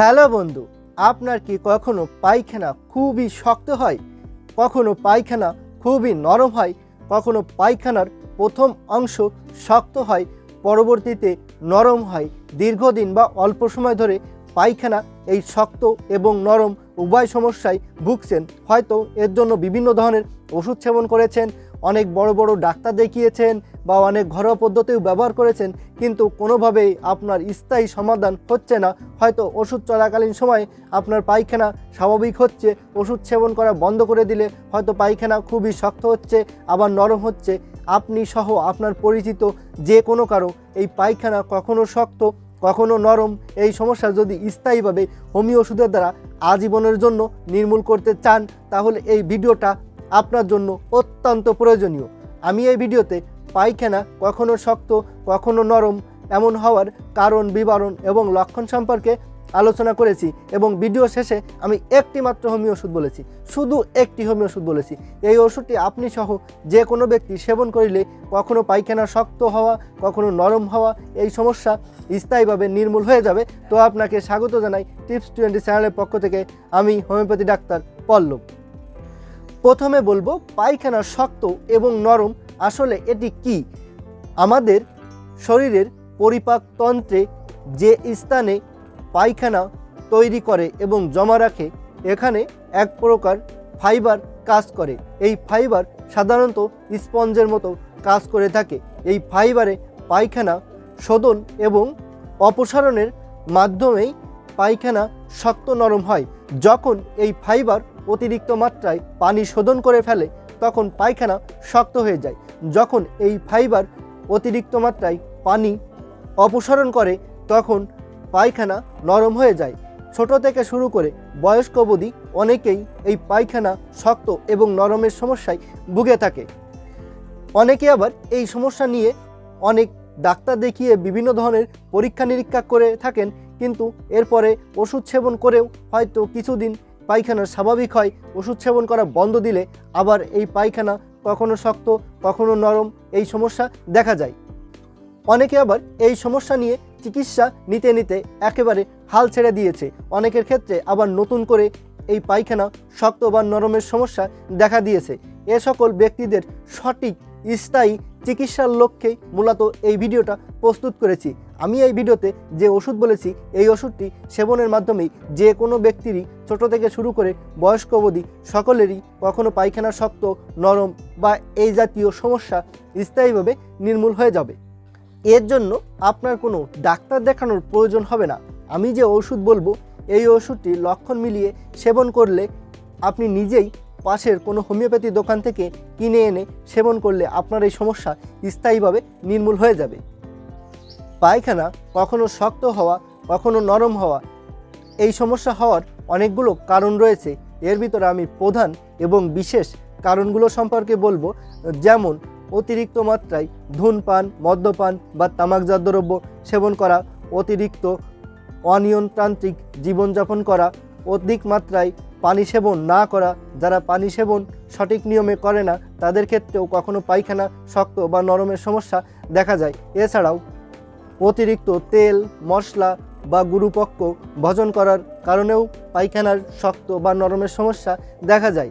Hello বন্ধু, আপনার কি কখনো পায়খানা খুবই শক্ত হয়? কখনো পায়খানা খুবই নরম হয়? কখনো পায়খানার প্রথম অংশ শক্ত হয়, পরবর্তীতে নরম হয়? দীর্ঘদিন বা অল্প সময় ধরে পায়খানা এই শক্ত এবং নরম উভয় সমস্যায় ভুগছেন। হয়তো এর জন্য বিভিন্ন ধরনের ওষুধ সেবন করেছেন, অনেক বড় বড় ডাক্তার দেখিয়েছেন বা অনেক ঘরোয়া পদ্ধতিও ব্যবহার করেছেন, কিন্তু কোনোভাবেই আপনার স্থায়ী সমাধান হচ্ছে না। হয়তো ওষুধ চলাকালীন সময়ে আপনার পায়খানা স্বাভাবিক হচ্ছে, ওষুধ সেবন করা বন্ধ করে দিলে হয়তো পায়খানা খুবই শক্ত হচ্ছে, আবার নরম হচ্ছে। আপনি সহ আপনার পরিচিত যে কোনো কারও, এই পায়খানা কখনো শক্ত, কখনো নরম, এই সমস্যা যদি স্থায়ীভাবে হোমিও ওষুধের দ্বারা আজীবনের জন্য নির্মূল করতে চান, তাহলে এই ভিডিওটা আপনার জন্য অত্যন্ত প্রয়োজনীয়। আমি এই ভিডিওতে পায়খানা কখনো শক্ত, কখনো নরম এমন হওয়ার কারণ, বিবরণ এবং লক্ষণ সম্পর্কে আলোচনা করেছি এবং ভিডিও শেষে আমি একটি মাত্র হোমিও ওষুধ বলেছি। শুধু একটি হোমিও ওষুধ বলেছি। এই ওষুধটি আপনি সহ যে কোনো ব্যক্তি সেবন করিলে কখনো পায়খানা শক্ত হওয়া, কখনো নরম হওয়া এই সমস্যা স্থায়ীভাবে নির্মূল হয়ে যাবে। তো আপনাকে স্বাগত জানাই টিপস টোয়েন্টি চ্যানেলের পক্ষ থেকে আমি হোমিওপ্যাথি ডাক্তার পল্লব। প্রথমে বলব, পায়খানা শক্ত এবং নরম আসলে এটি কি? আমাদের শরীরের পরিপাকতন্ত্রে যে স্থানে পায়খানা তৈরি করে এবং জমা রাখে, এখানে এক প্রকার ফাইবার কাজ করে। এই ফাইবার সাধারণত স্পঞ্জের মতো কাজ করে থাকে। এই ফাইবারে পায়খানা শোধন এবং অপসারণের মাধ্যমেই পায়খানা শক্ত নরম হয়। যখন এই ফাইবার অতিরিক্ত মাত্রায় পানি শোধন করে ফেলে তখন পায়খানা শক্ত হয়ে যায়। যখন এই ফাইবার অতিরিক্ত মাত্রায় পানি অপসারণ করে, তখন পায়খানা নরম হয়ে যায়। ছোট থেকে শুরু করে বয়স্ক অবধি অনেকেই এই পায়খানা শক্ত এবং নরমের সমস্যায় ভুগে থাকে। অনেকে আবার এই সমস্যা নিয়ে অনেক ডাক্তার দেখিয়ে বিভিন্ন ধরনের পরীক্ষা নিরীক্ষা করে থাকেন, কিন্তু এরপরে ওষুধ সেবন করেও হয়তো কিছুদিন পায়খানা স্বাভাবিক হয়, ওষুধ সেবন করা বন্ধ দিলে আবার এই পায়খানা কখনো শক্ত, কখনো নরম এই সমস্যা দেখা যায়। অনেকে আবার এই সমস্যা নিয়ে চিকিৎসা নিতে নিতে একেবারে হাল ছেড়ে দিয়েছে। অনেকের ক্ষেত্রে আবার নতুন করে এই পায়খানা শক্ত বা নরমের সমস্যা দেখা দিয়েছে। এ সকল ব্যক্তিদের সঠিক স্থায়ী চিকিৎসার লক্ষ্যেই মূলত এই ভিডিওটা প্রস্তুত করেছি। আমি এই ভিডিওতে যে ওষুধ বলেছি, এই ওষুধটি সেবনের মাধ্যমেই যে কোনো ব্যক্তিরই ছোট থেকে শুরু করে বয়স্ক অবধি সকলেরই কখনো পায়খানা শক্ত, নরম বা এই জাতীয় সমস্যা স্থায়ীভাবে নির্মূল হয়ে যাবে। এর জন্য আপনার কোনো ডাক্তার দেখানোর প্রয়োজন হবে না। আমি যে ওষুধ বলব, এই ওষুধটি লক্ষণ মিলিয়ে সেবন করলে আপনি নিজেই পাশের কোনো হোমিওপ্যাথি দোকান থেকে কিনে এনে সেবন করলে আপনার এই সমস্যা স্থায়ীভাবে নির্মূল হয়ে যাবে। পায়খানা কখনো শক্ত হওয়া, কখনো নরম হওয়া, এই সমস্যা হওয়ার অনেকগুলো কারণ রয়েছে। এর ভিতরে আমি প্রধান এবং বিশেষ কারণগুলো সম্পর্কে বলব। যেমন, অতিরিক্ত মাত্রায় ধূমপান, মদ্যপান বা তামাকজাত দ্রব্য সেবন করা, অতিরিক্ত অনিয়ন্ত্রান্ত্রিক জীবনযাপন করা, অধিক মাত্রায় পানি সেবন না করা। যারা পানি সেবন সঠিক নিয়মে করে না, তাদের ক্ষেত্রেও কখনো পায়খানা, শক্ত বা নরমের সমস্যা দেখা যায়। এছাড়াও অতিরিক্ত তেল, মশলা বা গুরুপক্ষ ভজন করার কারণেও পায়খানার শক্ত বা নরমের সমস্যা দেখা যায়।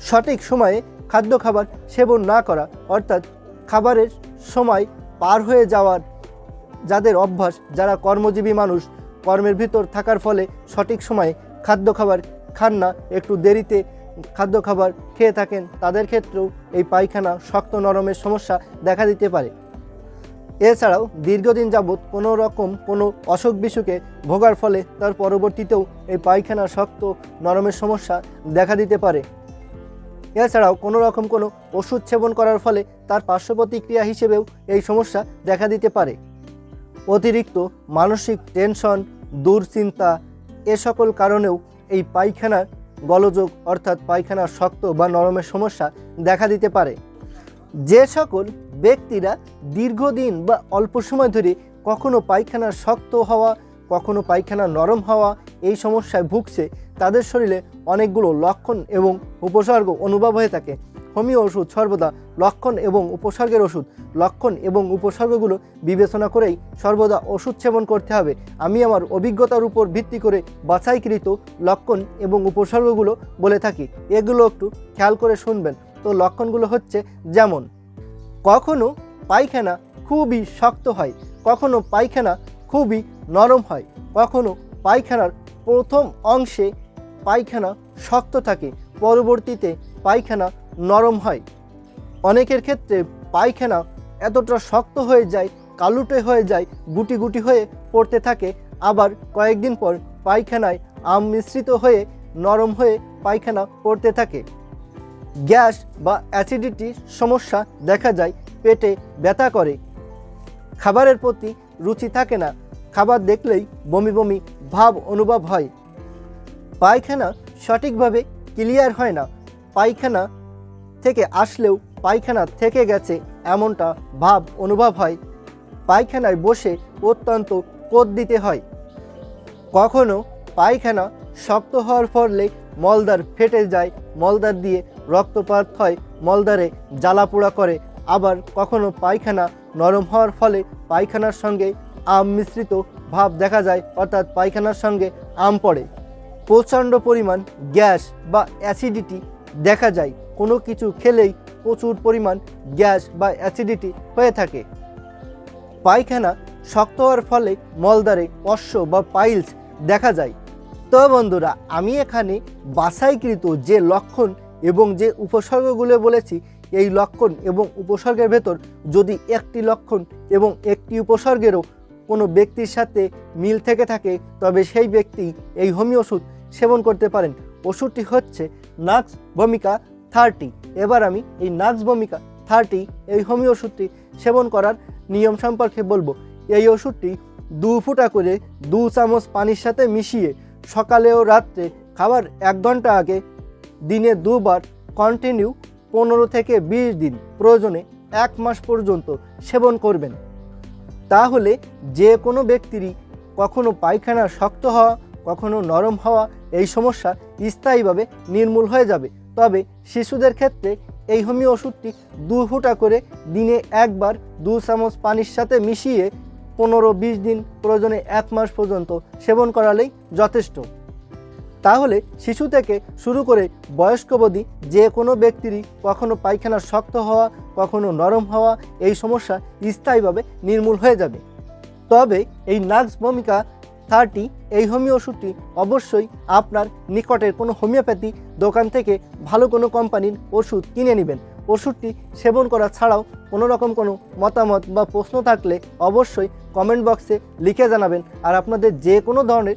সঠিক সময়ে খাদ্য খাবার সেবন না করা, অর্থাৎ খাবারের সময় পার হয়ে যাওয়ার যাদের অভ্যাস, যারা কর্মজীবী মানুষ, কর্মের ভিতর থাকার ফলে সঠিক সময়ে খাদ্য খাবার খান না, একটু দেরিতে খাদ্য খাবার খেয়ে থাকেন, তাদের ক্ষেত্রেও এই পায়খানা শক্ত নরমের সমস্যা দেখা দিতে পারে। এছাড়াও দীর্ঘদিন যাবৎ কোনো রকম কোনো অসুখ বিসুখে ভোগার ফলে তার পরবর্তীতেও এই পায়খানা শক্ত নরমের সমস্যা দেখা দিতে পারে। এছাড়াও কোনো রকম কোনো ওষুধ সেবন করার ফলে তার পার্শ্ব প্রতিক্রিয়া হিসেবেও এই সমস্যা দেখা দিতে পারে। অতিরিক্ত মানসিক টেনশন, দুশ্চিন্তা এ সকল কারণেও এই পায়খানার গলযোগ অর্থাৎ পায়খানা শক্ত বা নরমের সমস্যা দেখা দিতে পারে। যে সকল ব্যক্তিরা দীর্ঘদিন বা অল্প সময় ধরে কখনো পায়খানা শক্ত হওয়া, কখনো পায়খানা নরম হওয়া এই সমস্যায় ভুগছে, তাদের শরীরে অনেকগুলো লক্ষণ এবং উপসর্গ অনুভব হয়ে থাকে। হোমিও ওষুধ সর্বদা লক্ষণ এবং উপসর্গের ওষুধ। লক্ষণ এবং উপসর্গগুলো বিবেচনা করেই সর্বদা ওষুধ সেবন করতে হবে। আমি আমার অভিজ্ঞতার উপর ভিত্তি করে বাছাইকৃত লক্ষণ এবং উপসর্গগুলো বলে থাকি। এগুলো একটু খেয়াল করে শুনবেন। তো লক্ষণগুলো হচ্ছে যেমন, কখনো পায়খানা খুবই শক্ত হয়, কখনো পায়খানা খুবই নরম হয়, কখনো পায়খানার প্রথম অংশে পায়খানা শক্ত থাকে, পরবর্তীতে পায়খানা নরম হয়। অনেকের ক্ষেত্রে পায়খানা এতটা শক্ত হয়ে যায়, কালুটে হয়ে যায়, গুটি গুটি হয়ে পড়তে থাকে, আবার কয়েকদিন পর পায়খানায় আম মিশ্রিত হয়ে, নরম হয়ে পায়খানা পড়তে থাকে। গ্যাস বা অ্যাসিডিটির সমস্যা দেখা যায়, পেটে ব্যথা করে। খাবারের প্রতি রুচি থাকে না। খাবার দেখলেই বমি বমি ভাব অনুভব হয়। পায়খানা সঠিকভাবে ক্লিয়ার হয় না। পায়খানা থেকে আসলেও পায়খানা থেকে গেছে এমনটা ভাব অনুভব হয়। পায়খানায় বসে অত্যন্ত কোদ দিতে হয়। কখনো পায়খানা শক্ত হওয়ার ফলে মলদার ফেটে যায়। মলদার দিয়ে রক্তপাত হয় মলদারে জ্বালা পোড়া করে। আবার কখনো পায়খানা নরম হওয়ার ফলে পায়খানার সঙ্গে আম মিশ্রিত ভাব দেখা যায়, অর্থাৎ পায়খানার সঙ্গে আম পড়ে। প্রচণ্ড পরিমাণ গ্যাস বা অ্যাসিডিটি দেখা যায়। কোনো কিছু খেলেই প্রচুর পরিমাণ গ্যাস বা অ্যাসিডিটি হয়ে থাকে। পায়খানা শক্ত হওয়ার ফলে মলদারে অশ্ব বা পাইলস দেখা যায়। তো বন্ধুরা, আমি এখানে বাছাইকৃত যে লক্ষণ এবং যে উপসর্গগুলো বলেছি, এই লক্ষণ এবং উপসর্গের ভেতর যদি একটি লক্ষণ এবং একটি উপসর্গেরও কোনো ব্যক্তির সাথে মিল থেকে থাকে, তবে সেই ব্যক্তি এই হোমিও ওষুধ সেবন করতে পারেন। ওষুধটি হচ্ছে নাক্স ভূমিকা থার্টি। এবার আমি এই নাক্স ভূমিকা থার্টি, এই হোমিও ওষুধটি সেবন করার নিয়ম সম্পর্কে বলব। এই ওষুধটি দু ফুটা করে দু চামচ পানির সাথে মিশিয়ে সকালে ও রাত্রে খাবার এক ঘণ্টা আগে দিনে দুবার কন্টিনিউ পনেরো থেকে বিশ দিন প্রয়োজনে এক মাস পর্যন্ত সেবন করবেন। তাহলে যে কোনো ব্যক্তিরই কখনো পায়খানা শক্ত হওয়া, কখনো নরম হওয়া এই সমস্যা স্থায়ীভাবে নির্মূল হয়ে যাবে। তবে শিশুদের ক্ষেত্রে এই হোমিও ওষুধটি দু ফুটা করে দিনে একবার দু চামচ পানির সাথে মিশিয়ে পনেরো বিশ দিন প্রয়োজনে এক মাস পর্যন্ত সেবন করালেই যথেষ্ট। তাহলে শিশু থেকে শুরু করে বয়স্ক অবধি যে কোনো ব্যক্তিরই কখনো পায়খানা শক্ত হওয়া, কখনো নরম হওয়া এই সমস্যা স্থায়ীভাবে নির্মূল হয়ে যাবে। তবে এই নাক্স ভূমিকা থার্টি, এই হোমিও ওষুধটি অবশ্যই আপনার নিকটের কোনো হোমিওপ্যাথি দোকান থেকে ভালো কোনো কোম্পানির ওষুধ কিনে নেবেন। ওষুধটি সেবন করা ছাড়াও কোনো রকম কোনো মতামত বা প্রশ্ন থাকলে অবশ্যই কমেন্ট বক্সে লিখে জানাবেন আর আপনাদের যে কোনো ধরনের